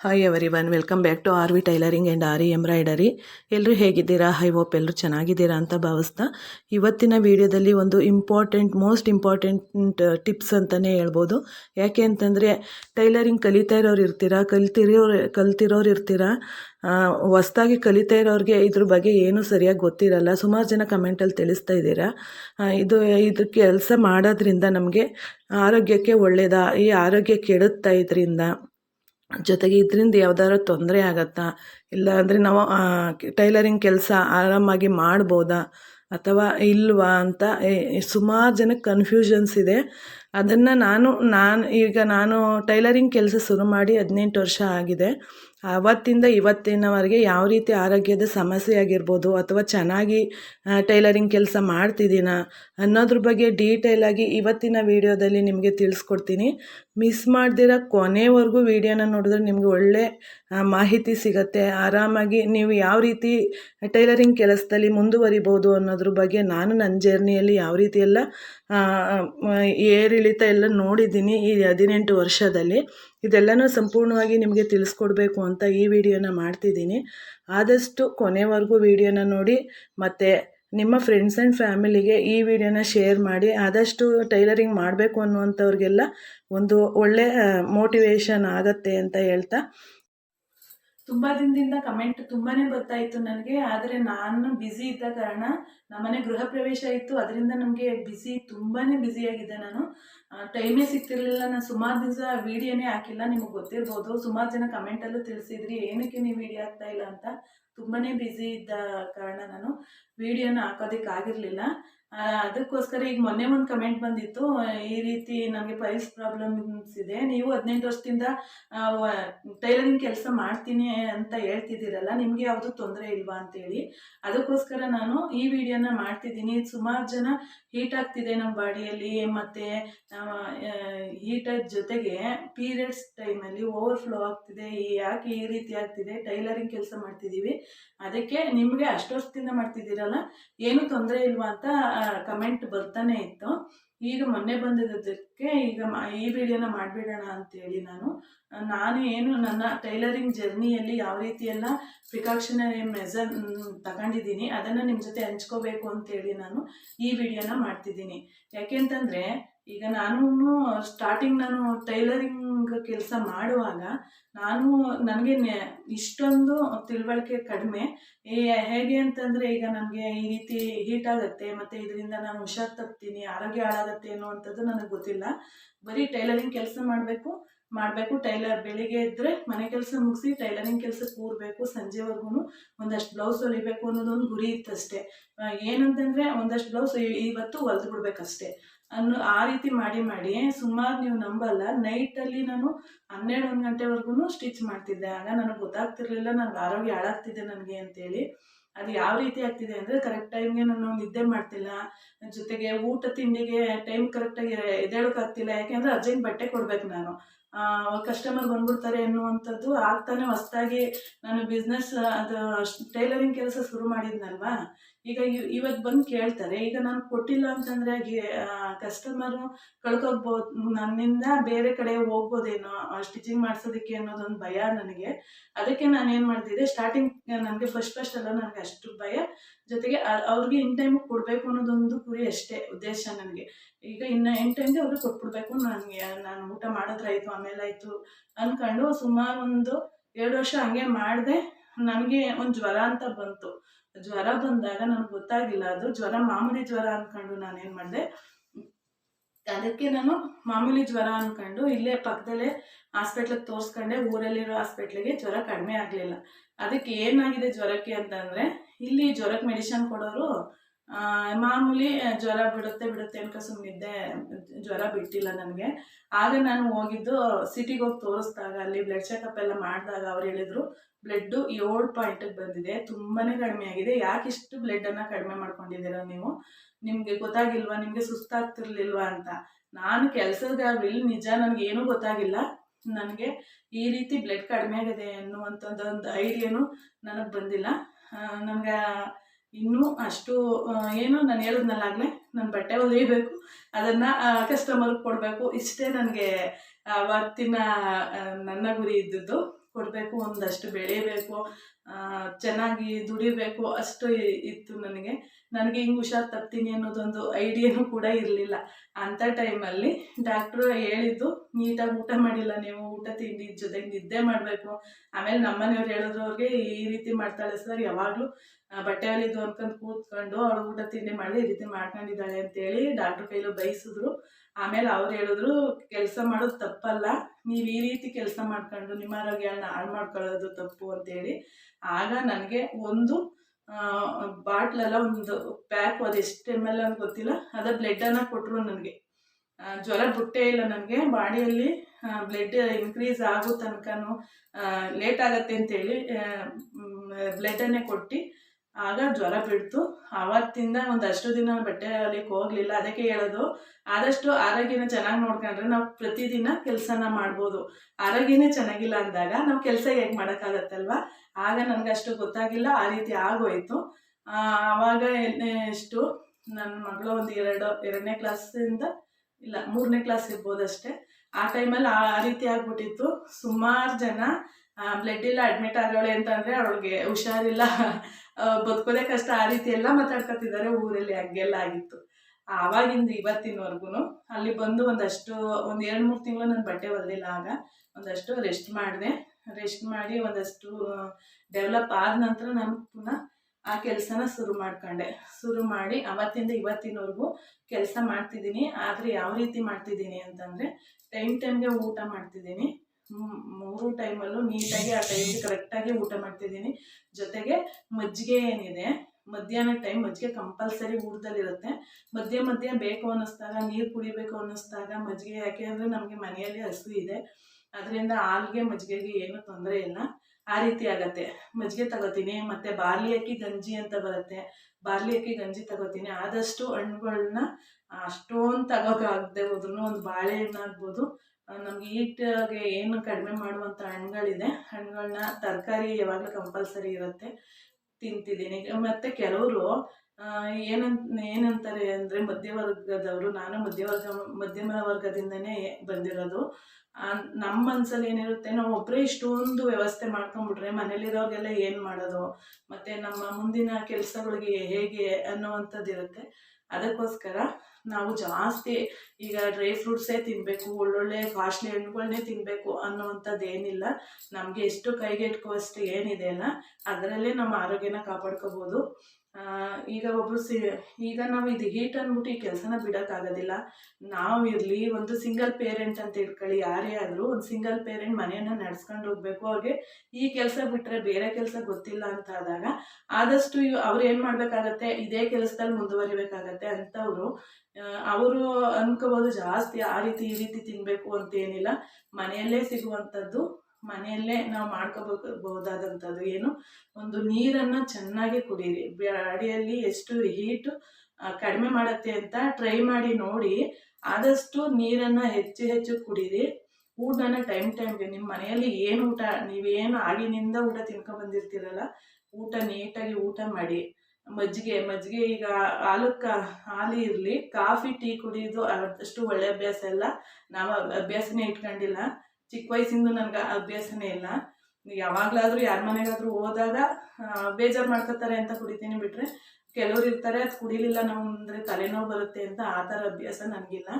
Hi everyone welcome back to R V tailoring and R E embroidery ಎಲ್ಲರೂ ಹೇಗಿದ್ದೀರಾ? High hope ಎಲ್ಲರೂ ಚೆನ್ನಾಗಿದ್ದೀರಾ ಅಂತ ಭಾವಿಸ್ತಾ. ಇವತ್ತಿನ ವಿಡಿಯೋದಲ್ಲಿ ಒಂದು ಇಂಪಾರ್ಟೆಂಟ್ ಮೋಸ್ಟ್ ಇಂಪಾರ್ಟೆಂಟ್ ಟಿಪ್ಸ್ ಅಂತಲೇ ಹೇಳ್ಬೋದು. ಯಾಕೆ ಅಂತಂದರೆ ಟೈಲರಿಂಗ್ ಕಲಿತಾ ಇರೋರು ಇರ್ತೀರಾ? ಕಲ್ತಿರೋರು ಕಲ್ತಿರೋರು ಇರ್ತೀರಾ? ಹೊಸ್ದಾಗಿ ಕಲಿತಾ ಇರೋರಿಗೆ ಇದ್ರ ಬಗ್ಗೆ ಏನೂ ಸರಿಯಾಗಿ ಗೊತ್ತಿರಲ್ಲ. ಸುಮಾರು ಜನ ಕಮೆಂಟಲ್ಲಿ ತಿಳಿಸ್ತಾ ಇದ್ದೀರಾ? ಇದು ಇದು ಕೆಲಸ ಮಾಡೋದ್ರಿಂದ ನಮಗೆ ಆರೋಗ್ಯಕ್ಕೆ ಒಳ್ಳೆಯದಾ ಈ ಆರೋಗ್ಯ ಕೆಡುತ್ತಾ ಇದರಿಂದ? ಜೊತೆಗೆ ಇದರಿಂದ ಯಾವ್ದಾದ್ರು ತೊಂದರೆ ಆಗತ್ತಾ? ಇಲ್ಲ ಅಂದರೆ ನಾವು ಟೈಲರಿಂಗ್ ಕೆಲಸ ಆರಾಮಾಗಿ ಮಾಡ್ಬೋದಾ? ಅಥವಾ ಇಲ್ವಾ ಅಂತ ಸುಮಾರು ಜನಕ್ಕೆ ಕನ್ಫ್ಯೂಷನ್ಸ್ ಇದೆ. ಅದನ್ನು ನಾನು ನಾನು, ಈಗ ನಾನು ಟೈಲರಿಂಗ್ ಕೆಲಸ ಶುರು ಮಾಡಿ ಹದಿನೆಂಟು ವರ್ಷ ಆಗಿದೆ. ಆವತ್ತಿಂದ ಇವತ್ತಿನವರೆಗೆ ಯಾವ ರೀತಿ ಆರೋಗ್ಯದ ಸಮಸ್ಯೆ ಆಗಿರ್ಬೋದು ಅಥವಾ ಚೆನ್ನಾಗಿ ಟೈಲರಿಂಗ್ ಕೆಲಸ ಮಾಡ್ತಿದ್ದೀನಾ ಅನ್ನೋದ್ರ ಬಗ್ಗೆ ಡೀಟೇಲಾಗಿ ಇವತ್ತಿನ ವಿಡಿಯೋದಲ್ಲಿ ನಿಮಗೆ ತಿಳಿಸ್ಕೊಡ್ತೀನಿ. ಮಿಸ್ ಮಾಡ್ದಿರ ಕೊನೆವರೆಗೂ ವಿಡಿಯೋನ ನೋಡಿದ್ರೆ ನಿಮಗೆ ಒಳ್ಳೆ ಮಾಹಿತಿ ಸಿಗತ್ತೆ. ಆರಾಮಾಗಿ ನೀವು ಯಾವ ರೀತಿ ಟೈಲರಿಂಗ್ ಕೆಲಸದಲ್ಲಿ ಮುಂದುವರಿಬೋದು ಅನ್ನೋದ್ರ ಬಗ್ಗೆ ನಾನು ನನ್ನ ಜರ್ನಿಯಲ್ಲಿ ಯಾವ ರೀತಿ ಎಲ್ಲ ಏರಿಳಿತ ಎಲ್ಲ ನೋಡಿದ್ದೀನಿ ಈ ಹದಿನೆಂಟು ವರ್ಷದಲ್ಲಿ. ಇದೆಲ್ಲನೂ ಸಂಪೂರ್ಣವಾಗಿ ನಿಮಗೆ ತಿಳಿಸ್ಕೊಡ್ಬೇಕು ಅಂತ ಈ ವಿಡಿಯೋನ ಮಾಡ್ತಿದ್ದೀನಿ. ಆದಷ್ಟು ಕೊನೆವರೆಗೂ ವಿಡಿಯೋನ ನೋಡಿ, ಮತ್ತು ನಿಮ್ಮ ಫ್ರೆಂಡ್ಸ್ ಆ್ಯಂಡ್ ಫ್ಯಾಮಿಲಿಗೆ ಈ ವಿಡಿಯೋನ ಶೇರ್ ಮಾಡಿ, ಆದಷ್ಟು ಟೈಲರಿಂಗ್ ಮಾಡಬೇಕು ಅನ್ನುವಂಥವ್ರಿಗೆಲ್ಲ ಒಂದು ಒಳ್ಳೆ ಮೋಟಿವೇಶನ್ ಆಗತ್ತೆ ಅಂತ ಹೇಳ್ತಾ ತುಂಬ ದಿನದಿಂದ ಕಮೆಂಟ್ ತುಂಬಾ ಬರ್ತಾ ಇತ್ತು ನನಗೆ, ಆದರೆ ನಾನು ಬ್ಯುಸಿ ಇದ್ದ ಕಾರಣ ನಮ್ಮನೆ ಗೃಹ ಪ್ರವೇಶ ಇತ್ತು. ಅದರಿಂದ ನಮಗೆ ಬ್ಯುಸಿ ತುಂಬಾ ಬ್ಯುಸಿಯಾಗಿದ್ದೆ ನಾನು. ಟೈಮೇ ಸಿಗ್ತಿರ್ಲಿಲ್ಲ. ನಾನು ಸುಮಾರು ದಿವಸ ವಿಡಿಯೋನೇ ಹಾಕಿಲ್ಲ, ನಿಮಗೆ ಗೊತ್ತಿರ್ಬೋದು. ಸುಮಾರು ಜನ ಕಮೆಂಟಲ್ಲೂ ತಿಳಿಸಿದ್ರಿ, ಏನಕ್ಕೆ ನೀವು ವಿಡಿಯೋ ಹಾಕ್ತಾ ಇಲ್ಲ? ಅಂತ. ತುಂಬಾ ಬ್ಯುಸಿ ಇದ್ದ ಕಾರಣ ನಾನು. ವೀಡಿಯೋನ ಹಾಕೋದಕ್ಕಾಗಿರಲಿಲ್ಲ ಅದಕ್ಕೋಸ್ಕರ ಈಗ ಮೊನ್ನೆ ಒಂದು ಕಮೆಂಟ್ ಬಂದಿತ್ತು. ಈ ರೀತಿ ನನಗೆ ಪೈಲ್ಸ್ ಪ್ರಾಬ್ಲಮ್ಸ್ ಇದೆ. ನೀವು ಹದಿನೆಂಟು ವರ್ಷದಿಂದ ಟೈಲರಿಂಗ್ ಕೆಲಸ ಮಾಡ್ತೀನಿ ಅಂತ ಹೇಳ್ತಿದ್ದೀರಲ್ಲ, ನಿಮಗೆ ಯಾವುದು ತೊಂದರೆ ಇಲ್ವಾ ಅಂತೇಳಿ. ಅದಕ್ಕೋಸ್ಕರ ನಾನು ಈ ವಿಡಿಯೋನ ಮಾಡ್ತಿದ್ದೀನಿ. ಸುಮಾರು ಜನ ಹೀಟ್ ಆಗ್ತಿದೆ ನಮ್ಮ ಬಾಡಿಯಲ್ಲಿ, ಮತ್ತು ಹೀಟ್ ಜೊತೆಗೆ ಪೀರಿಯಡ್ಸ್ ಟೈಮಲ್ಲಿ ಓವರ್ಫ್ಲೋ ಆಗ್ತಿದೆ. ಯಾಕೆ ಈ ರೀತಿ ಆಗ್ತಿದೆ? ಟೈಲರಿಂಗ್ ಕೆಲಸ ಮಾಡ್ತಿದ್ದೀವಿ ಅದಕ್ಕೆ ನಿಮಗೆ ಅಷ್ಟು ವರ್ಷದಿಂದ ಮಾಡ್ತಿದ್ದೀರಲ್ಲ ಏನು ತೊಂದರೆ ಇಲ್ವಾ ಅಂತ ಕಮೆಂಟ್ ಬರ್ತಾನೆ ಇತ್ತು. ಈಗ ಮೊನ್ನೆ ಬಂದಿದ್ದಕ್ಕೆ ಈಗ ಈ ವಿಡಿಯೋನ ಮಾಡಿಬಿಡೋಣ ಅಂತೇಳಿ ನಾನು. ನಾನು ಏನು ನನ್ನ ಟೈಲರಿಂಗ್ ಜರ್ನಿಯಲ್ಲಿ ಯಾವ ರೀತಿಯೆಲ್ಲ ಪ್ರಿಕಾಕ್ಷನರಿ ಮೆಸರ್ ತಗೊಂಡಿದ್ದೀನಿ, ಅದನ್ನು ನಿಮ್ಮ ಜೊತೆ ಹಂಚ್ಕೋಬೇಕು ಅಂತೇಳಿ ನಾನು ಈ ವಿಡಿಯೋನ ಮಾಡ್ತಿದ್ದೀನಿ. ಯಾಕೆಂತಂದರೆ ಈಗ ನಾನು ಸ್ಟಾರ್ಟಿಂಗ್ ನಾನು ಟೈಲರಿಂಗ್ ಕೆಲಸ ಮಾಡುವಾಗ ನಾನು ನನಗೆ ಇಷ್ಟೊಂದು ತಿಳುವಳಿಕೆ ಕಡಿಮೆ. ಹೇಗೆ ಅಂತಂದರೆ ಈಗ ನನಗೆ ಈ ರೀತಿ ಹೀಟ್ ಆಗುತ್ತೆ, ಮತ್ತು ಇದರಿಂದ ನಾನು ಹುಷಾರು ತಪ್ತೀನಿ, ಆರೋಗ್ಯ ಹಾಳಾಗತ್ತೆ ಅನ್ನುವಂಥದ್ದು ನನಗೆ ಗೊತ್ತಿಲ್ಲ. ಬರೀ ಟೈಲರಿಂಗ್ ಕೆಲಸ ಮಾಡಬೇಕು ಮಾಡಬೇಕು ಟೈಲರ್ ಬೆಳಿಗ್ಗೆ ಇದ್ದರೆ ಮನೆ ಕೆಲಸ ಮುಗಿಸಿ ಟೈಲರಿಂಗ್ ಕೆಲಸ ಕೂರಬೇಕು ಸಂಜೆವರೆಗೂ ಒಂದಷ್ಟು ಬ್ಲೌಸ್ ಹೊಲಿಬೇಕು ಅನ್ನೋದೊಂದು ಗುರಿ ಇತ್ತಷ್ಟೇ. ಏನಂತಂದರೆ ಒಂದಷ್ಟು ಬ್ಲೌಸ್ ಇವತ್ತು ಹೊಲ್ದು ಬಿಡ್ಬೇಕಷ್ಟೇ. ಅನ್ನೋ ಆ ರೀತಿ ಮಾಡಿ ಮಾಡಿ, ಸುಮಾರು ನೀವು ನಂಬಲ್ಲ. ನೈಟಲ್ಲಿ ನಾನು ಹನ್ನೆರಡು ಒಂದು ಗಂಟೆವರೆಗೂ ಸ್ಟಿಚ್ ಮಾಡ್ತಿದ್ದೆ. ಆಗ ನನಗೆ ಗೊತ್ತಾಗ್ತಿರ್ಲಿಲ್ಲ ನನಗೆ ಆರೋಗ್ಯ ಹಾಳಾಗ್ತಿದೆ ನನಗೆ ಅಂತೇಳಿ. ಅದು ಯಾವ ರೀತಿ ಆಗ್ತಿದೆ ಅಂದರೆ ಕರೆಕ್ಟ್ ಟೈಮ್ಗೆ ನಾನು ನಿದ್ದೆ ಮಾಡ್ತಿಲ್ಲ. ಜೊತೆಗೆ ಊಟ ತಿಂಡಿಗೆ ಟೈಮ್ ಕರೆಕ್ಟಾಗಿ ಎದ್ದೇಳೋಕ್ಕಾಗ್ತಿಲ್ಲ ಯಾಕೆಂದರೆ ಅರ್ಜೆಂಟ್ ಬಟ್ಟೆ ಕೊಡ್ಬೇಕು ನಾನು. ಕಸ್ಟಮರ್ ಬಂದ್ಬಿಡ್ತಾರೆ ಅನ್ನುವಂಥದ್ದು ಆಗ್ತಾನೆ ಹೊಸ್ದಾಗಿ ನಾನು ಬಿಸ್ನೆಸ್ ಅದು ಟೈಲರಿಂಗ್ ಕೆಲಸ ಶುರು ಮಾಡಿದ್ನಲ್ವಾ? ಈಗ ಇವತ್ತು ಬಂದು ಕೇಳ್ತಾರೆ. ಈಗ ನಾನು ಕೊಟ್ಟಿಲ್ಲ ಅಂತಂದರೆ ಕಸ್ಟಮರು ಕಳ್ಕೊಬೋದು ನನ್ನಿಂದ ಬೇರೆ ಕಡೆ ಹೋಗ್ಬೋದೇನೋ ಸ್ಟಿಚಿಂಗ್ ಮಾಡಿಸೋದಕ್ಕೆ ಅನ್ನೋದೊಂದು ಭಯ ನನಗೆ. ಅದಕ್ಕೆ ನಾನು ಏನು ಮಾಡ್ತಿದ್ದೆ ಸ್ಟಾರ್ಟಿಂಗ್ ನನಗೆ ಫಸ್ಟ್ ಫಸ್ಟ್ ಎಲ್ಲ ನನಗೆ ಅಷ್ಟು ಭಯ. ಜೊತೆಗೆ ಅವ್ರಿಗೆ ಇನ್ ಟೈಮಿಗೆ ಕೊಡಬೇಕು ಅನ್ನೋದೊಂದು ಗುರಿ ಅಷ್ಟೇ ಉದ್ದೇಶ ನನಗೆ. ಈಗ ಇನ್ನು ಎಂಟು ಟೈಮ್ಗೆ ಅವ್ರಿಗೆ ಕೊಟ್ಬಿಡ್ಬೇಕು. ನನಗೆ, ನಾನು ಊಟ ಮಾಡೋದ್ರಾಯಿತು ಆಮೇಲೆ ಆಯಿತು ಅಂದ್ಕೊಂಡು ಸುಮಾರು ಒಂದು ಎರಡು ವರ್ಷ ಹಂಗೆ ಮಾಡಿದೆ, ನನಗೆ ಒಂದು ಜ್ವರ ಅಂತ ಬಂತು. ಜ್ವರ ಬಂದಾಗ ನನಗೆ ಗೊತ್ತಾಗಿಲ್ಲ. ಅದು ಜ್ವರ, ಮಾಮೂಲಿ ಜ್ವರ ಅಂದ್ಕೊಂಡು ನಾನು ಏನು ಮಾಡಿದೆ, ಅದಕ್ಕೆ ನಾನು ಮಾಮೂಲಿ ಜ್ವರ ಅಂದ್ಕೊಂಡು ಇಲ್ಲೇ ಪಕ್ಕದಲ್ಲೇ ಹಾಸ್ಪಿಟ್ಲಿಗೆ ತೋರಿಸ್ಕೊಂಡೆ. ಊರಲ್ಲಿರೋ ಹಾಸ್ಪಿಟ್ಲಿಗೆ ಜ್ವರ ಕಡಿಮೆ ಆಗಲಿಲ್ಲ. ಅದಕ್ಕೆ ಏನಾಗಿದೆ ಜ್ವರಕ್ಕೆ ಅಂತಂದರೆ, ಇಲ್ಲಿ ಜ್ವರಕ್ಕೆ ಮೆಡಿಷನ್ ಕೊಡೋರು ಮಾಮೂಲಿ ಜ್ವರ ಬಿಡುತ್ತೆ ಬಿಡುತ್ತೆ ಅನ್ಕ ಸುಮ್ಮನಿದ್ದೆ ಜ್ವರ ಬಿಟ್ಟಿಲ್ಲ ನನಗೆ. ಆಗ ನಾನು ಹೋಗಿದ್ದು ಸಿಟಿಗೆ ಹೋಗಿ ತೋರಿಸ್ದಾಗ, ಅಲ್ಲಿ ಬ್ಲಡ್ ಚೆಕಪ್ ಎಲ್ಲ ಮಾಡಿದಾಗ ಅವ್ರು ಹೇಳಿದರು ಬ್ಲಡ್ಡು ಏಳು ಪಾಯಿಂಟಿಗೆ ಬಂದಿದೆ ತುಂಬಾ ಕಡಿಮೆ ಆಗಿದೆ. ಯಾಕೆ ಇಷ್ಟು ಬ್ಲಡ್ಡನ್ನು ಕಡಿಮೆ ಮಾಡ್ಕೊಂಡಿದ್ದೀರಾ ನೀವು? ನಿಮಗೆ ಗೊತ್ತಾಗಿಲ್ವಾ? ನಿಮಗೆ ಸುಸ್ತಾಗ್ತಿರ್ಲಿಲ್ವಾ ಅಂತ? ನಾನು ಕೆಲಸದಾಗಲಿ ನಿಜ ನನಗೇನೂ ಗೊತ್ತಾಗಿಲ್ಲ. ನನಗೆ ಈ ರೀತಿ ಬ್ಲಡ್ ಕಡಿಮೆ ಆಗಿದೆ ಅನ್ನುವಂಥದ್ದು ಒಂದು ಐಡಿಯಾನು ನನಗೆ ಬಂದಿಲ್ಲ. ನನಗೆ ಇನ್ನೂ ಅಷ್ಟು ಏನು ನಾನು ಹೇಳಿದ್ನಲ್ಲಾಗಲೇ ನನ್ನ ಬಟ್ಟೆ ಹೊಲಿಬೇಕು ಅದನ್ನು ಕಸ್ಟಮರ್ಗೆ ಕೊಡಬೇಕು. ಇಷ್ಟೇ ನನಗೆ ಅವತ್ತಿನ ನನ್ನ ಗುರಿ ಇದ್ದದ್ದು. ಕೊಡಬೇಕು, ಒಂದಷ್ಟು ಬೆಳಿಬೇಕು ಚೆನ್ನಾಗಿ ದುಡಿಬೇಕು, ಅಷ್ಟು ಇತ್ತು ನನಗೆ. ನನಗೆ ಹಿಂಗೆ ಹುಷಾರು ತಪ್ತೀನಿ ಅನ್ನೋದೊಂದು ಐಡಿಯಾನು ಕೂಡ ಇರಲಿಲ್ಲ. ಅಂಥ ಟೈಮಲ್ಲಿ ಡಾಕ್ಟ್ರು ಹೇಳಿದ್ದು, ನೀಟಾಗಿ ಊಟ ಮಾಡಿಲ್ಲ ನೀವು, ಊಟ ತಿಂಡಿ ಜೊತೆಗೆ ನಿದ್ದೆ ಮಾಡಬೇಕು. ಆಮೇಲೆ ನಮ್ಮನೆಯವ್ರು ಹೇಳಿದ್ರು, ಅವ್ರಿಗೆ ಈ ರೀತಿ ಮಾಡ್ತಾಳೆ ಸರ್, ಯಾವಾಗಲೂ ಬಟ್ಟೆ ಹೊಲಿದು ಅನ್ಕೊಂಡು ಕೂತ್ಕೊಂಡು ಅವಳು ಊಟ ತಿಂಡಿ ಮಾಡಿ ಈ ರೀತಿ ಮಾಡ್ಕೊಂಡಿದ್ದಾಳೆ. ಅಂತೇಳಿ ಡಾಕ್ಟ್ರ್ ಕೈಲೂ ಬಯಸಿದ್ರು ಆಮೇಲೆ ಅವ್ರು ಹೇಳಿದ್ರು, ಕೆಲಸ ಮಾಡೋದು ತಪ್ಪಲ್ಲ, ನೀವು ಈ ರೀತಿ ಕೆಲಸ ಮಾಡ್ಕೊಂಡು ನಿಮ್ಮ ಆರೋಗ್ಯನ ಹಾಳು ಮಾಡ್ಕೊಳ್ಳೋದು ತಪ್ಪು. ಅಂತೇಳಿ. ಆಗ ನನಗೆ ಒಂದು ಬಾಟ್ಲೆಲ್ಲ ಒಂದು ಪ್ಯಾಕ್ ಅದು ಎಷ್ಟು ಎಂ ಎಲ್ ಅಂತ ಗೊತ್ತಿಲ್ಲ. ಅದ ಬ್ಲಡ್ಡನ್ನು ಕೊಟ್ಟರು ನನಗೆ. ಜ್ವರ ಬಿಟ್ಟೇ ಇಲ್ಲ ನನಗೆ. ಬಾಡಿಯಲ್ಲಿ ಬ್ಲಡ್ ಇನ್ಕ್ರೀಸ್ ಆಗೋ ತನಕನೂ ಲೇಟ್ ಆಗತ್ತೆ ಅಂತೇಳಿ ಬ್ಲಡ್ಡನ್ನೇ ಕೊಟ್ಟು ಆಗ ಜ್ವರ ಬಿಡ್ತು. ಅವತ್ತಿಂದ ಒಂದಷ್ಟು ದಿನ ಬಟ್ಟೆ ಹೊಲಿಕ್ಕೆ ಹೋಗಲಿಲ್ಲ. ಅದಕ್ಕೆ ಹೇಳೋದು, ಆದಷ್ಟು ಆರೋಗ್ಯನ ಚೆನ್ನಾಗಿ ನೋಡ್ಕೊಂಡ್ರೆ ನಾವು ಪ್ರತಿದಿನ ಕೆಲಸನ ಮಾಡ್ಬೋದು. ಆರೋಗ್ಯನೇ ಚೆನ್ನಾಗಿಲ್ಲ ಅಂದಾಗ ನಾವು ಕೆಲಸ ಹೇಗೆ ಮಾಡೋಕ್ಕಾಗತ್ತಲ್ವ? ಆಗ ನನಗೆ ಅಷ್ಟು ಗೊತ್ತಾಗಿಲ್ಲ. ಆ ರೀತಿ ಆಗೋಯ್ತು. ಆವಾಗ ಎಷ್ಟು ನನ್ನ ಮಗಳು ಒಂದು ಎರಡು, ಎರಡನೇ ಕ್ಲಾಸಿಂದ ಇಲ್ಲ, ಮೂರನೇ ಕ್ಲಾಸ್ ಇರ್ಬೋದು ಅಷ್ಟೇ ಆ ಟೈಮಲ್ಲಿ ಆ ರೀತಿ ಆಗ್ಬಿಟ್ಟಿತ್ತು. ಸುಮಾರು ಜನ ಬ್ಲಡ್ ಇಲ್ಲ, ಅಡ್ಮಿಟ್ ಆಗೋಳೆ ಅಂತಂದರೆ ಅವಳಿಗೆ ಹುಷಾರಿಲ್ಲ. ಬದುಕೋದೇ ಕಷ್ಟ ಆ ರೀತಿ ಎಲ್ಲ ಮಾತಾಡ್ಕೊತಿದ್ದಾರೆ. ಊರಲ್ಲಿ ಹಂಗೆಲ್ಲ ಆಗಿತ್ತು. ಆವಾಗಿಂದ ಇವತ್ತಿನವರೆಗೂ ಅಲ್ಲಿ ಬಂದು ಒಂದಷ್ಟು, ಒಂದು ಎರಡು ಮೂರು ತಿಂಗಳು ನಾನು ಬಟ್ಟೆ ಹೊಲಿಲ್ಲ ಆಗ. ಒಂದಷ್ಟು ರೆಸ್ಟ್ ಮಾಡಿದೆ. ರೆಸ್ಟ್ ಮಾಡಿ ಒಂದಷ್ಟು ಡೆವಲಪ್ ಆದ ನಂತರ ನಾನು ಪುನಃ ಆ ಕೆಲಸನ ಶುರು ಮಾಡ್ಕೊಂಡೆ. ಶುರು ಮಾಡಿ ಅವತ್ತಿಂದ ಇವತ್ತಿನವರೆಗೂ ಕೆಲಸ ಮಾಡ್ತಿದ್ದೀನಿ. ಆದರೆ ಯಾವ ರೀತಿ ಮಾಡ್ತಿದ್ದೀನಿ ಅಂತಂದರೆ ಟೈಮ್ ಟೈಮ್ಗೆ ಊಟ ಮಾಡ್ತಿದ್ದೀನಿ. ಮೂರು ಟೈಮಲ್ಲೂ ನೀಟಾಗಿ ಆ ಟೈಮ್ಗೆ ಕರೆಕ್ಟಾಗಿ ಊಟ ಮಾಡ್ತಿದ್ದೀನಿ. ಜೊತೆಗೆ ಮಜ್ಜಿಗೆ ಏನಿದೆ, ಮಧ್ಯಾಹ್ನ ಟೈಮ್ ಮಜ್ಜಿಗೆ ಕಂಪಲ್ಸರಿ ಊಟದಲ್ಲಿರುತ್ತೆ ಮಧ್ಯೆ ಮಧ್ಯೆ ಬೇಕು ಅನ್ನಿಸ್ದಾಗ, ನೀರು ಕುಡಿಬೇಕು ಅನ್ನಿಸ್ದಾಗ ಮಜ್ಜಿಗೆ ಯಾಕೆ ಅಂದರೆ ನಮಗೆ ಮನೆಯಲ್ಲಿ ಹಸು ಇದೆ. ಅದರಿಂದ ಹಾಲಿಗೆ ಮಜ್ಜಿಗೆಗೆ ಏನೂ ತೊಂದರೆ ಇಲ್ಲ. ಆ ರೀತಿ ಆಗತ್ತೆ. ಮಜ್ಜಿಗೆ ತಗೋತೀನಿ, ಮತ್ತು ಬಾರ್ಲಿ ಅಕ್ಕಿ ಗಂಜಿ ಅಂತ ಬರುತ್ತೆ. ಬಾರ್ಲಿ ಅಕ್ಕಿ ಗಂಜಿ ತಗೋತೀನಿ. ಆದಷ್ಟು ಹಣ್ಣುಗಳನ್ನ ಅಷ್ಟೊಂದು ತಗೋಕಾಗದೆ ಹೋದ್ರೂ ಒಂದು ಬಾಳೆಹಣ್ಣು ಆಗ್ಬೋದು ನಮ್ಗೆ ಈಟಾಗೆ ಏನು ಕಡಿಮೆ ಮಾಡುವಂಥ ಹಣ್ಣುಗಳಿದೆ. ಹಣ್ಣುಗಳನ್ನ ತರಕಾರಿ ಯಾವಾಗಲೂ ಕಂಪಲ್ಸರಿ ಇರುತ್ತೆ. ತಿಂತಿದ್ದೀನಿ. ಮತ್ತು ಕೆಲವರು ಏನಂತ ಏನಂತಾರೆ ಅಂದರೆ ಮಧ್ಯವರ್ಗದವರು ನಾನು ಮಧ್ಯವರ್ಗ ಮಧ್ಯಮ ವರ್ಗದಿಂದನೇ ಬಂದಿರೋದು. ನಮ್ಮ ಮನ್ಸಲ್ಲಿ ಏನಿರುತ್ತೆ, ನಾವು ಒಬ್ಬರೇ ಇಷ್ಟೊಂದು ವ್ಯವಸ್ಥೆ ಮಾಡ್ಕೊಂಡ್ಬಿಟ್ರೆ ಮನೇಲಿರೋರಿಗೆಲ್ಲ ಏನು ಮಾಡೋದು? ಮತ್ತು ನಮ್ಮ ಮುಂದಿನ ಕೆಲಸಗಳಿಗೆ ಹೇಗೆ ಅನ್ನೋವಂಥದ್ದು ಇರುತ್ತೆ ಅದಕ್ಕೋಸ್ಕರ ನಾವು ಜಾಸ್ತಿ ಈಗ ಡ್ರೈ ಫ್ರೂಟ್ಸೇ ತಿನ್ನಬೇಕು ಒಳ್ಳೊಳ್ಳೆ ಕಾಸ್ಟ್ಲಿ ಹಣ್ಣುಗಳನ್ನೇ ತಿನ್ನಬೇಕು ಅನ್ನೋವಂಥದ್ದು ಏನಿಲ್ಲ ನಮಗೆ ಎಷ್ಟು ಕೈಗೆಟ್ಕೋ ಅಷ್ಟು ಏನಿದೆ ಅಲ್ಲ, ಅದರಲ್ಲೇ ನಮ್ಮ ಆರೋಗ್ಯನ ಕಾಪಾಡ್ಕೋಬೋದು. ಈಗ ಒಬ್ಬರು ಸಿ, ಈಗ ನಾವು ಇದು ಹೀಟ್ ಅಂದ್ಬಿಟ್ಟು ಈ ಕೆಲಸನ ಬಿಡೋಕ್ಕಾಗೋದಿಲ್ಲ. ನಾವು ಇರಲಿ, ಒಂದು ಸಿಂಗಲ್ ಪೇರೆಂಟ್ ಅಂತ ಇಟ್ಕೊಳ್ಳಿ, ಯಾರೇ ಆದರೂ ಒಂದು ಸಿಂಗಲ್ ಪೇರೆಂಟ್ ಮನೆಯನ್ನು ನಡೆಸ್ಕೊಂಡು ಹೋಗ್ಬೇಕು. ಅವ್ರಿಗೆ ಈ ಕೆಲಸ ಬಿಟ್ಟರೆ ಬೇರೆ ಕೆಲಸ ಗೊತ್ತಿಲ್ಲ ಅಂತ ಆದಾಗ ಆದಷ್ಟು ಅವ್ರು ಏನು ಮಾಡಬೇಕಾಗತ್ತೆ, ಇದೇ ಕೆಲಸದಲ್ಲಿ ಮುಂದುವರಿಬೇಕಾಗತ್ತೆ ಅಂಥವ್ರು ಅವರು ಅನ್ಕೋಬೋದು ಜಾಸ್ತಿ ಆ ರೀತಿ ಈ ರೀತಿ ತಿನ್ನಬೇಕು ಅಂತ ಏನಿಲ್ಲ. ಮನೆಯಲ್ಲೇ ಸಿಗುವಂಥದ್ದು ಮನೆಯಲ್ಲೇ ನಾವು ಮಾಡ್ಕೋಬಹುದಾದಂಥದ್ದು ಏನು? ಒಂದು ನೀರನ್ನು ಚೆನ್ನಾಗಿ ಕುಡೀರಿ. ಅಡಿಯಲ್ಲಿ ಎಷ್ಟು ಹೀಟು ಕಡಿಮೆ ಮಾಡುತ್ತೆ ಅಂತ ಟ್ರೈ ಮಾಡಿ ನೋಡಿ, ಆದಷ್ಟು ನೀರನ್ನು ಹೆಚ್ಚು ಹೆಚ್ಚು ಕುಡೀರಿ. ಊಟನ ಟೈಮ್ ಟೈಮ್ಗೆ ನಿಮ್ಮ ಮನೆಯಲ್ಲಿ ಏನು ಊಟ, ನೀವೇನು ಆಗಿನಿಂದ ಊಟ ತಿನ್ಕೊಂಡು ಬಂದಿರ್ತೀರಲ್ಲ, ಊಟ ನೀಟಾಗಿ ಊಟ ಮಾಡಿ. ಮಜ್ಜಿಗೆ ಮಜ್ಜಿಗೆ ಈಗ ಹಾಲಕ್ಕ, ಹಾಲು ಇರಲಿ, ಕಾಫಿ, ಟೀ ಕುಡಿಯೋದು ಅಷ್ಟು ಒಳ್ಳೆ ಅಭ್ಯಾಸ ಇಲ್ಲ ನಾವು ಅಭ್- ಅಭ್ಯಾಸನೇ ಇಟ್ಕೊಂಡಿಲ್ಲ. ಚಿಕ್ಕ ವಯಸ್ಸಿಂದ ನನಗೆ ಅಭ್ಯಾಸನೇ ಇಲ್ಲ. ಯಾವಾಗಲಾದರೂ ಯಾರ ಮನೆಗಾದರೂ ಹೋದಾಗ ಬೇಜಾರು ಮಾಡ್ಕೋತಾರೆ ಅಂತ ಕುಡಿತೀನಿ ಬಿಟ್ಟರೆ ಕೆಲವ್ರು ಇರ್ತಾರೆ, ಅದು ಕುಡಿಲಿಲ್ಲ ನಾವು ಅಂದರೆ ತಲೆನೋವು ಬರುತ್ತೆ ಅಂತ ಆ ಥರ ಅಭ್ಯಾಸ ನನಗಿಲ್ಲ.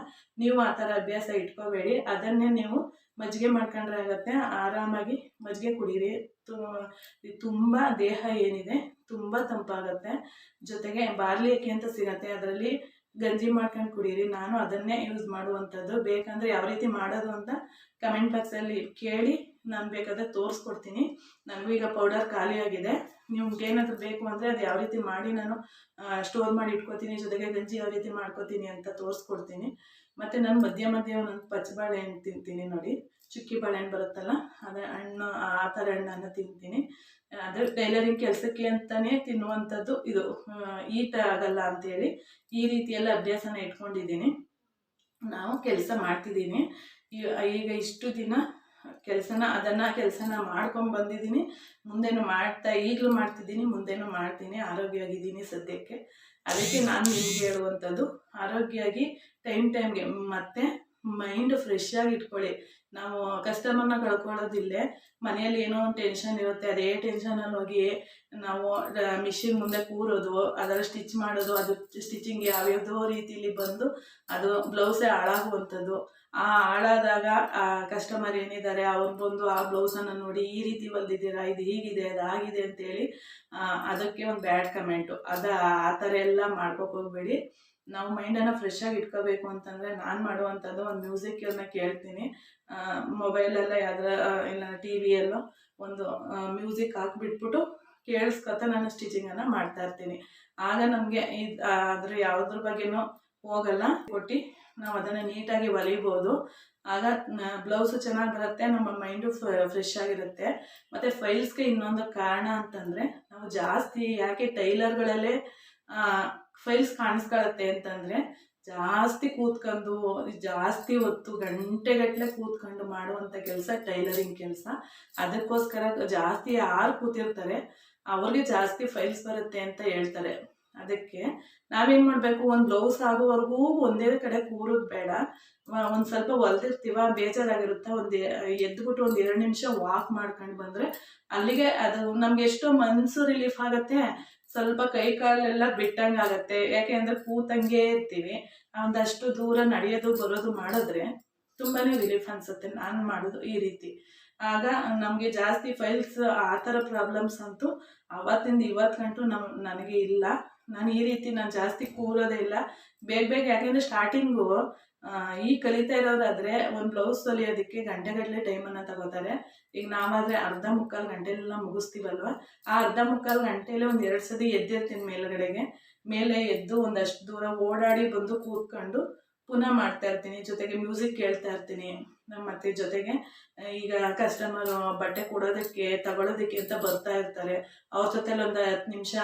ನೀವು ಆ ಥರ ಅಭ್ಯಾಸ ಇಟ್ಕೋಬೇಡಿ. ಅದನ್ನೇ ನೀವು ಮಜ್ಜಿಗೆ ಮಾಡ್ಕೊಂಡ್ರೆ ಆಗತ್ತೆ. ಆರಾಮಾಗಿ ಮಜ್ಜಿಗೆ ಕುಡೀರಿ. ತುಂಬ ದೇಹ ಏನಿದೆ, ತುಂಬ ತಂಪಾಗುತ್ತೆ. ಜೊತೆಗೆ ಬಾರ್ಲಿ ಅಕ್ಕಿ ಅಂತ ಸಿಗತ್ತೆ. ಅದರಲ್ಲಿ ಗಂಜಿ ಮಾಡ್ಕೊಂಡು ಕುಡೀರಿ, ನಾನು ಅದನ್ನೇ ಯೂಸ್ ಮಾಡುವಂಥದ್ದು. ಬೇಕಂದರೆ ಯಾವ ರೀತಿ ಮಾಡೋದು ಅಂತ ಕಮೆಂಟ್ ಬಾಕ್ಸಲ್ಲಿ ಕೇಳಿ ನಾನು ಬೇಕಾದರೆ ತೋರಿಸ್ಕೊಡ್ತೀನಿ. ನನಗೂ ಈಗ ಪೌಡರ್ ಖಾಲಿಯಾಗಿದೆ ನಿಮ್ಗೆ ಏನಾದರೂ ಬೇಕು ಅಂದರೆ ಅದು ಯಾವ ರೀತಿ ಮಾಡಿ ನಾನು ಸ್ಟೋರ್ ಮಾಡಿ ಇಟ್ಕೋತೀನಿ, ಜೊತೆಗೆ ಗಂಜಿ ಯಾವ ರೀತಿ ಮಾಡ್ಕೋತೀನಿ ಅಂತ ತೋರಿಸ್ಕೊಡ್ತೀನಿ. ಮತ್ತು ನಾನು ಮಧ್ಯ ಮಧ್ಯ ಒಂದೊಂದು ಬಾಳೆಹಣ್ಣು ತಿಂತೀನಿ ನೋಡಿ. ಚುಕ್ಕಿ ಬಾಳೆಹಣ್ಣು ಬರುತ್ತಲ್ಲ, ಅದೇ ಹಣ್ಣು, ಆ ಥರ ಹಣ್ಣನ್ನು ತಿಂತೀನಿ. ಅದೇ ಟೈಲರಿಂಗ್ ಕೆಲಸಕ್ಕೆ ಅಂತಲೇ ತಿನ್ನುವಂಥದ್ದು ಇದು. ಈಟ ಆಗಲ್ಲ ಅಂತೇಳಿ ಈ ರೀತಿಯೆಲ್ಲ ಅಭ್ಯಾಸನ ಇಟ್ಕೊಂಡಿದ್ದೀನಿ. ನಾವು ಕೆಲಸ ಮಾಡ್ತಿದ್ದೀನಿ. ಈಗ ಇಷ್ಟು ದಿನ ಕೆಲಸನ, ಅದನ್ನು ಕೆಲಸನ ಮಾಡ್ಕೊಂಡು ಬಂದಿದ್ದೀನಿ. ಮುಂದೇನು ಮಾಡ್ತಾ, ಈಗಲೂ ಮಾಡ್ತಿದ್ದೀನಿ, ಮುಂದೇನು ಮಾಡ್ತೀನಿ. ಆರೋಗ್ಯವಾಗಿದ್ದೀನಿ ಸದ್ಯಕ್ಕೆ. ಅದಕ್ಕೆ ನಾನು ನಿಮ್ಗೆ ಹೇಳುವಂಥದ್ದು, ಆರೋಗ್ಯವಾಗಿ ಟೈಮ್ ಟೈಮ್ಗೆ, ಮತ್ತು ಮೈಂಡ್ ಫ್ರೆಶ್ ಆಗಿ ಇಟ್ಕೊಳ್ಳಿ. ನಾವು ಕಸ್ಟಮರ್ನ ಕಳ್ಕೊಳ್ಳೋದಿಲ್ಲೇ, ಮನೆಯಲ್ಲಿ ಏನೋ ಒಂದು ಟೆನ್ಷನ್ ಇರುತ್ತೆ, ಅದೇ ಟೆನ್ಷನಲ್ಲಿ ಹೋಗಿ ನಾವು ಮಿಷಿನ್ ಮುಂದೆ ಕೂರೋದು ಅದರ ಸ್ಟಿಚ್ ಮಾಡೋದು, ಅದು ಸ್ಟಿಚಿಂಗ್ ಯಾವ್ಯಾವುದೋ ರೀತಿಲಿ ಬಂದು ಅದು ಬ್ಲೌಸೇ ಹಾಳಾಗುವಂಥದ್ದು. ಆ ಹಾಳಾದಾಗ, ಆ ಕಸ್ಟಮರ್ ಏನಿದ್ದಾರೆ, ಅವ್ರು ಬಂದು ಆ ಬ್ಲೌಸನ್ನು ನೋಡಿ, ಈ ರೀತಿ ಹೊಲ್ದಿದ್ದೀರಾ, ಇದು ಹೀಗಿದೆ, ಅದು ಆಗಿದೆ ಅಂತೇಳಿ ಅದಕ್ಕೆ ಒಂದು ಬ್ಯಾಡ್ ಕಮೆಂಟು ಅದ ಆ ಥರ ಎಲ್ಲ ಹೋಗ್ಬೇಡಿ. ನಾವು ಮೈಂಡನ್ನು ಫ್ರೆಶ್ ಆಗಿ ಇಟ್ಕೋಬೇಕು ಅಂತಂದರೆ ನಾನು ಮಾಡುವಂಥದ್ದು ಒಂದು ಮ್ಯೂಸಿಕನ್ನು ಕೇಳ್ತೀನಿ. ಮೊಬೈಲೆಲ್ಲ ಯಾವ್ದಾರ ಇಲ್ಲ ಟಿ ವಿಯಲ್ಲೋ ಒಂದು ಮ್ಯೂಸಿಕ್ ಹಾಕ್ಬಿಟ್ಬಿಟ್ಟು ಕೇಳಿಸ್ಕೊತ ನಾನು ಸ್ಟಿಚಿಂಗನ್ನು ಮಾಡ್ತಾ ಇರ್ತೀನಿ. ಆಗ ನಮಗೆ ಇದು ಅದ್ರ ಯಾವುದ್ರ ಬಗ್ಗೆನೂ ಹೋಗಲ್ಲ. ಕೊಟ್ಟು ನಾವು ಅದನ್ನು ನೀಟಾಗಿ ಹೊಲಿಬೋದು. ಆಗ ಬ್ಲೌಸು ಚೆನ್ನಾಗಿ ಬರುತ್ತೆ, ನಮ್ಮ ಮೈಂಡು ಫ್ರೆಶ್ ಆಗಿರುತ್ತೆ. ಮತ್ತು ಫೈಲ್ಸ್ಗೆ ಇನ್ನೊಂದು ಕಾರಣ ಅಂತಂದರೆ ನಾವು ಜಾಸ್ತಿ ಯಾಕೆ ಟೈಲರ್ಗಳಲ್ಲೇ ಫೈಲ್ಸ್ ಕಾಣಿಸ್ಕೊಳತ್ತೆ ಅಂತಂದರೆ ಜಾಸ್ತಿ ಕೂತ್ಕೊಂಡು, ಜಾಸ್ತಿ ಹೊತ್ತು ಗಂಟೆಗಟ್ಟಲೆ ಕೂತ್ಕೊಂಡು ಮಾಡುವಂಥ ಕೆಲಸ ಟೈಲರಿಂಗ್ ಕೆಲಸ. ಅದಕ್ಕೋಸ್ಕರ ಜಾಸ್ತಿ ಯಾರು ಕೂತಿರ್ತಾರೆ, ಅವ್ರಿಗೆ ಜಾಸ್ತಿ ಫೈಲ್ಸ್ ಬರುತ್ತೆ ಅಂತ ಹೇಳ್ತಾರೆ. ಅದಕ್ಕೆ ನಾವೇನು ಮಾಡಬೇಕು, ಒಂದು ಬ್ಲೌಸ್ ಆಗೋವರೆಗೂ ಒಂದೇ ಕಡೆ ಕೂರೋದು ಬೇಡ. ಒಂದು ಸ್ವಲ್ಪ ಹೊಲ್ದಿರ್ತೀವ, ಬೇಜಾರಾಗಿರುತ್ತೆ, ಒಂದು ಎದ್ಬಿಟ್ಟು ಒಂದು ಎರಡು ನಿಮಿಷ ವಾಕ್ ಮಾಡ್ಕೊಂಡು ಬಂದರೆ ಅಲ್ಲಿಗೆ ಅದು ನಮ್ಗೆ ಎಷ್ಟೋ ಮನಸ್ಸು ರಿಲೀಫ್ ಆಗುತ್ತೆ. ಸ್ವಲ್ಪ ಕೈ ಕಾಲೆಲ್ಲ ಬಿಟ್ಟಂಗೆ ಆಗುತ್ತೆ ಯಾಕೆ ಅಂದರೆ ಕೂತಂಗೆ ಇರ್ತೀವಿ. ಒಂದಷ್ಟು ದೂರ ನಡೆಯೋದು, ಬರೋದು ಮಾಡಿದ್ರೆ ತುಂಬಾ ರಿಲೀಫ್ ಅನ್ಸುತ್ತೆ. ನಾನು ಮಾಡೋದು ಈ ರೀತಿ. ಆಗ ನಮಗೆ ಜಾಸ್ತಿ ಫೈಲ್ಸ್ ಆ ಥರ ಪ್ರಾಬ್ಲಮ್ಸ್ ಅಂತೂ ಅವತ್ತಿಂದ ಇವತ್ತು ಗಂಟು ನಮ್, ನನಗೆ ಇಲ್ಲ. ನಾನು ಈ ರೀತಿ ನಾನು ಜಾಸ್ತಿ ಕೂರೋದೇ ಇಲ್ಲ. ಬೇಗ ಬೇಗ ಯಾಕೆಂದರೆ ಸ್ಟಾರ್ಟಿಂಗು ಈ ಕಲಿತಾ ಇರೋದಾದರೆ ಒಂದು ಬ್ಲೌಸ್ ಹೊಲಿಯೋದಕ್ಕೆ ಗಂಟೆಗಟ್ಟಲೆ ಟೈಮನ್ನು ತಗೋತಾರೆ. ಈಗ ನಾವಾದರೆ ಅರ್ಧ ಮುಕ್ಕಾಲು ಗಂಟೆಲೆಲ್ಲ ಮುಗಿಸ್ತೀವಲ್ವ? ಆ ಅರ್ಧ ಮುಕ್ಕಾಲು ಗಂಟೆಲೆ ಒಂದು ಎರಡು ಸತಿ ಎದ್ದಿರ್ತೀನಿ ಮೇಲ್ಗಡೆಗೆ. ಮೇಲೆ ಎದ್ದು ಒಂದಷ್ಟು ದೂರ ಓಡಾಡಿ ಬಂದು ಕೂತ್ಕೊಂಡು ಪುನಃ ಮಾಡ್ತಾ ಇರ್ತೀನಿ. ಜೊತೆಗೆ ಮ್ಯೂಸಿಕ್ ಕೇಳ್ತಾ ಇರ್ತೀನಿ ಮತ್ತೆ ಜೊತೆಗೆ. ಈಗ ಕಸ್ಟಮರ್ ಬಟ್ಟೆ ಕೊಡೋದಕ್ಕೆ ತಗೊಳ್ಳೋದಕ್ಕೆ ಅಂತ ಬರ್ತಾ ಇರ್ತಾರೆ. ಅವ್ರ ಜೊತೆಲಿ ಒಂದು ಹತ್ತು ನಿಮಿಷ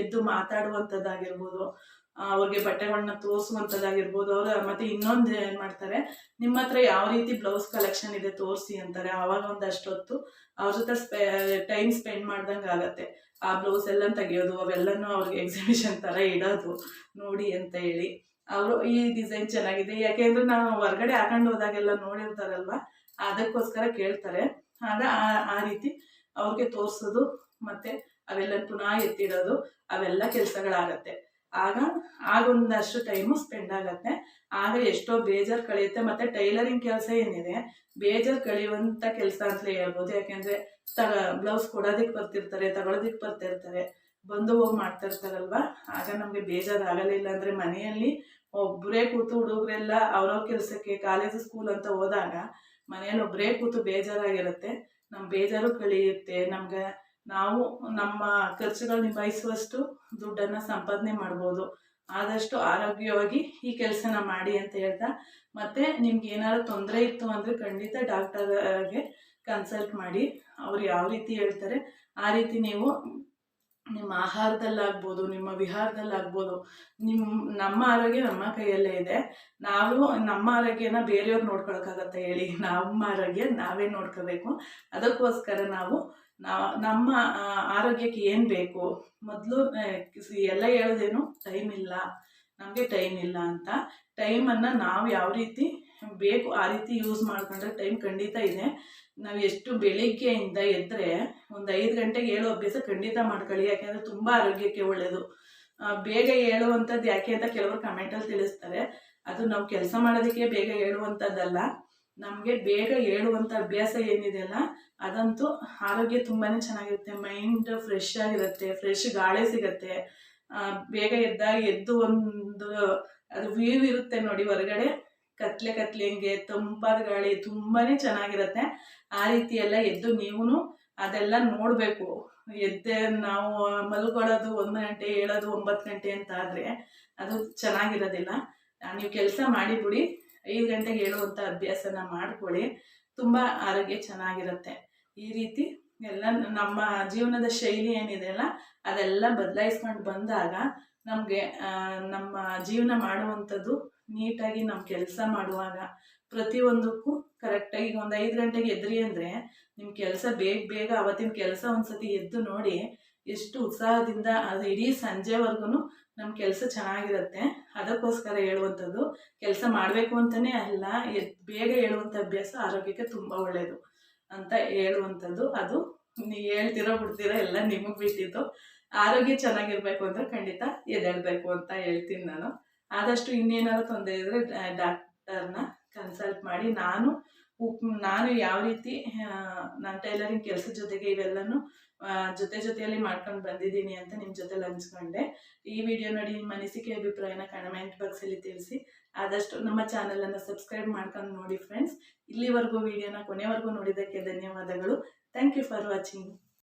ಎದ್ದು ಮಾತಾಡುವಂಥದ್ದಾಗಿರ್ಬೋದು ಅವ್ರಿಗೆ ಬಟ್ಟೆಗಳನ್ನ ತೋರಿಸುವಂಥದ್ದಾಗಿರ್ಬೋದು ಅವರು ಮತ್ತೆ ಇನ್ನೊಂದು ಏನು ಮಾಡ್ತಾರೆ, ನಿಮ್ಮ ಹತ್ರ ಯಾವ ರೀತಿ ಬ್ಲೌಸ್ ಕಲೆಕ್ಷನ್ ಇದೆ ತೋರಿಸಿ ಅಂತಾರೆ ಆವಾಗ ಒಂದಷ್ಟೊತ್ತು ಅವ್ರ ಜೊತೆ ಟೈಮ್ ಸ್ಪೆಂಡ್ ಮಾಡ್ದಂಗೆ ಆಗತ್ತೆ. ಆ ಬ್ಲೌಸ್ ಎಲ್ಲ ತೆಗಿಯೋದು, ಅವೆಲ್ಲನೂ ಅವ್ರಿಗೆ ಎಕ್ಸಿಬಿಷನ್ ಥರ ಇಡೋದು, ನೋಡಿ ಅಂತ ಹೇಳಿ. ಅವರು ಈ ಡಿಸೈನ್ ಚೆನ್ನಾಗಿದೆ ಯಾಕೆಂದ್ರೆ ನಾವು ಹೊರಗಡೆ ಹಾಕೊಂಡು ಹೋದಾಗೆಲ್ಲ ನೋಡಿರ್ತಾರಲ್ವ, ಅದಕ್ಕೋಸ್ಕರ ಕೇಳ್ತಾರೆ. ಆಗ ಆ ರೀತಿ ಅವ್ರಿಗೆ ತೋರಿಸೋದು, ಮತ್ತೆ ಅವೆಲ್ಲ ಪುನಃ ಎತ್ತಿಡೋದು. ಅವೆಲ್ಲ ಕೆಲಸಗಳಾಗತ್ತೆ. ಆಗ ಆಗೊಂದಷ್ಟು ಟೈಮು ಸ್ಪೆಂಡ್ ಆಗತ್ತೆ. ಆಗ ಎಷ್ಟೋ ಬೇಜಾರು ಕಳೆಯುತ್ತೆ. ಮತ್ತೆ ಟೈಲರಿಂಗ್ ಕೆಲಸ ಏನಿದೆ? ಬೇಜಾರು ಕಳೆಯುವಂಥ ಕೆಲಸ ಅಂತಲೇ ಹೇಳ್ಬೋದು. ಯಾಕೆಂದ್ರೆ ತಗ, ಬ್ಲೌಸ್ ಕೊಡೋದಕ್ಕೆ ಬರ್ತಿರ್ತಾರೆ, ತಗೊಳೋದಿಕ್ ಬರ್ತಿರ್ತಾರೆ. ಬಂದು ಹೋಗಿ ಮಾಡ್ತಾ ಇರ್ತಾರಲ್ವಾ? ಆಗ ನಮಗೆ ಬೇಜಾರು ಆಗಲಿಲ್ಲ ಅಂದರೆ ಮನೆಯಲ್ಲಿ ಒಬ್ಬರೇ ಕೂತು ಹುಡುಗರೆಲ್ಲ ಅವ್ರವ್ರ ಕೆಲಸಕ್ಕೆ ಕಾಲೇಜು ಸ್ಕೂಲ್ ಅಂತ ಹೋದಾಗ ಮನೆಯಲ್ಲಿ ಒಬ್ಬರೇ ಕೂತು ಬೇಜಾರಾಗಿರುತ್ತೆ. ನಮ್ಮ ಬೇಜಾರು ಕಳೆಯುತ್ತೆ. ನಮ್ಗೆ ನಾವು ನಮ್ಮ ಖರ್ಚುಗಳು ನಿಭಾಯಿಸುವಷ್ಟು ದುಡ್ಡನ್ನು ಸಂಪಾದನೆ ಮಾಡ್ಬೋದು. ಆದಷ್ಟು ಆರೋಗ್ಯವಾಗಿ ಈ ಕೆಲಸನ ಮಾಡಿ ಅಂತ ಹೇಳ್ತಾ ಮತ್ತು ನಿಮ್ಗೆ ಏನಾದ್ರು ತೊಂದರೆ ಇತ್ತು ಅಂದರೆ ಖಂಡಿತ ಡಾಕ್ಟರ್ಗೆ ಕನ್ಸಲ್ಟ್ ಮಾಡಿ. ಅವ್ರು ಯಾವ ರೀತಿ ಹೇಳ್ತಾರೆ, ಆ ರೀತಿ ನೀವು ನಿಮ್ಮ ಆಹಾರದಲ್ಲಾಗ್ಬೋದು, ನಿಮ್ಮ ವಿಹಾರದಲ್ಲಾಗ್ಬೋದು ನಿಮ್ಮ ನಮ್ಮ ಆರೋಗ್ಯ ನಮ್ಮ ಕೈಯಲ್ಲೇ ಇದೆ. ನಾವು ನಮ್ಮ ಆರೋಗ್ಯನ ಬೇರೆಯವ್ರು ನೋಡ್ಕೊಳಕ್ಕಾಗತ್ತೆ ಹೇಳಿ. ನಮ್ಮ ಆರೋಗ್ಯ ನಾವೇ ನೋಡ್ಕೋಬೇಕು. ಅದಕ್ಕೋಸ್ಕರ ನಾವು ನಮ್ಮ ಆರೋಗ್ಯಕ್ಕೆ ಏನು ಬೇಕು? ಮೊದಲು ಎಲ್ಲ ಹೇಳೋದೇನು, ಟೈಮ್ ಇಲ್ಲ, ನಮಗೆ ಟೈಮ್ ಇಲ್ಲ ಅಂತ. ಟೈಮನ್ನು ನಾವು ಯಾವ ರೀತಿ ಬೇಕು, ಆ ರೀತಿ ಯೂಸ್ ಮಾಡ್ಕೊಂಡ್ರೆ ಟೈಮ್ ಖಂಡಿತ ಇದೆ. ನಾವು ಎಷ್ಟು ಬೆಳಿಗ್ಗೆಯಿಂದ ಎದ್ದರೆ ಒಂದು ಐದು ಗಂಟೆಗೆ ಏಳು ಅಭ್ಯಾಸ ಖಂಡಿತ ಮಾಡ್ಕೊಳ್ಳಿ, ಯಾಕೆಂದರೆ ತುಂಬ ಆರೋಗ್ಯಕ್ಕೆ ಒಳ್ಳೆಯದು ಬೇಗ ಹೇಳುವಂಥದ್ದು ಯಾಕೆ ಅಂತ ಕೆಲವರು ಕಮೆಂಟಲ್ಲಿ ತಿಳಿಸ್ತಾರೆ. ಅದು ನಾವು ಕೆಲಸ ಮಾಡೋದಕ್ಕೆ ಬೇಗ ಹೇಳುವಂಥದ್ದಲ್ಲ. ನಮಗೆ ಬೇಗ ಹೇಳುವಂಥ ಅಭ್ಯಾಸ ಏನಿದೆಯಲ್ಲ ಅದಂತೂ ಆರೋಗ್ಯ ತುಂಬಾ ಚೆನ್ನಾಗಿರುತ್ತೆ. ಮೈಂಡ್ ಫ್ರೆಶ್ ಆಗಿರುತ್ತೆ ಫ್ರೆಶ್ ಗಾಳಿ ಸಿಗುತ್ತೆ. ಬೇಗ ಎದ್ದಾಗ ಎದ್ದು ಒಂದು ಅದು ವ್ಯೂ ಇರುತ್ತೆ ನೋಡಿ ಹೊರಗಡೆ. ಕತ್ಲೆ ಕತ್ಲೆ ಹಿಂಗೆ ತಂಪಾದ ಗಾಳಿ ತುಂಬಾ ಚೆನ್ನಾಗಿರುತ್ತೆ. ಆ ರೀತಿ ಎಲ್ಲ ಎದ್ದು ನೀವು ಅದೆಲ್ಲ ನೋಡಬೇಕು. ಎದ್ದೆ ನಾವು ಮಲ್ಕೊಳ್ಳೋದು ಒಂದು ಗಂಟೆ ಏಳೋದು ಒಂಬತ್ತು ಗಂಟೆ ಅಂತ ಆದರೆ ಅದು ಚೆನ್ನಾಗಿರೋದಿಲ್ಲ. ನೀವು ಕೆಲಸ ಮಾಡಿಬಿಡಿ. ಐದು ಗಂಟೆಗೆ ಹೇಳುವಂಥ ಅಭ್ಯಾಸನ ಮಾಡ್ಕೊಳ್ಳಿ. ತುಂಬ ಆರೋಗ್ಯ ಚೆನ್ನಾಗಿರುತ್ತೆ. ಈ ರೀತಿ ಎಲ್ಲ ನಮ್ಮ ಜೀವನದ ಶೈಲಿ ಏನಿದೆಯಲ್ಲ ಅದೆಲ್ಲ ಬದಲಾಯಿಸ್ಕೊಂಡು ಬಂದಾಗ ನಮಗೆ ನಮ್ಮ ಜೀವನ ಮಾಡುವಂಥದ್ದು ನೀಟಾಗಿ ನಮ್ಮ ಕೆಲಸ ಮಾಡುವಾಗ ಪ್ರತಿಯೊಂದಕ್ಕೂ ಕರೆಕ್ಟಾಗಿ ಈಗ ಒಂದು ಐದು ಗಂಟೆಗೆ ಎದ್ರಿ ಅಂದರೆ ನಿಮ್ಮ ಕೆಲಸ ಬೇಗ ಬೇಗ ಅವತ್ತಿನ ಕೆಲಸ ಒಂದ್ಸತಿ ಎದ್ದು ನೋಡಿ ಎಷ್ಟು ಉತ್ಸಾಹದಿಂದ, ಅದು ಇಡೀ ಸಂಜೆವರೆಗೂ ನಮ್ಮ ಕೆಲಸ ಚೆನ್ನಾಗಿರುತ್ತೆ, ಅದಕ್ಕೋಸ್ಕರ ಹೇಳುವಂಥದ್ದು, ಕೆಲಸ ಮಾಡಬೇಕು ಅಂತಲೇ ಅಲ್ಲ ಬೇಗ ಹೇಳುವಂಥ ಅಭ್ಯಾಸ ಆರೋಗ್ಯಕ್ಕೆ ತುಂಬ ಒಳ್ಳೆಯದು ಅಂತ ಹೇಳುವಂಥದ್ದು ಅದು. ನೀವು ಹೇಳ್ತಿರೋ ಬಿಡ್ತೀರೋ ಎಲ್ಲ ನಿಮಗೆ ಬಿಟ್ಟಿದ್ದು. ಆರೋಗ್ಯ ಚೆನ್ನಾಗಿರ್ಬೇಕು ಅಂದರೆ ಖಂಡಿತ ಎದ್ದೇಳಬೇಕು ಅಂತ ಹೇಳ್ತೀನಿ ನಾನು. ಆದಷ್ಟು ಇನ್ನೇನಾದ್ರು ತೊಂದರೆ ಇದ್ದರೆ ಡಾಕ್ಟರ್ನ ಕನ್ಸಲ್ಟ್ ಮಾಡಿ. ನಾನು ನಾನು ಯಾವ ರೀತಿ ನಾನು ಟೈಲರಿಂಗ್ ಕೆಲಸದ ಜೊತೆಗೆ ಇವೆಲ್ಲನೂ ಜೊತೆ ಜೊತೆಯಲ್ಲಿ ಮಾಡ್ಕೊಂಡು ಬಂದಿದ್ದೀನಿ ಅಂತ ನಿಮ್ಮ ಜೊತೆಲಿ ಹಂಚ್ಕೊಂಡೆ ಈ ವಿಡಿಯೋ ನೋಡಿ ನಿಮ್ಮ ಅನಿಸಿಕೆ, ಅಭಿಪ್ರಾಯನ ಕಮೆಂಟ್ ಬಾಕ್ಸಲ್ಲಿ ತಿಳಿಸಿ. ಆದಷ್ಟು ನಮ್ಮ ಚಾನಲನ್ನು ಸಬ್ಸ್ಕ್ರೈಬ್ ಮಾಡ್ಕೊಂಡು ನೋಡಿ ಫ್ರೆಂಡ್ಸ್ ಇಲ್ಲಿವರೆಗೂ ವಿಡಿಯೋನ ಕೊನೆವರೆಗೂ ನೋಡಿದ್ದಕ್ಕೆ ಧನ್ಯವಾದಗಳು. Thank you for watching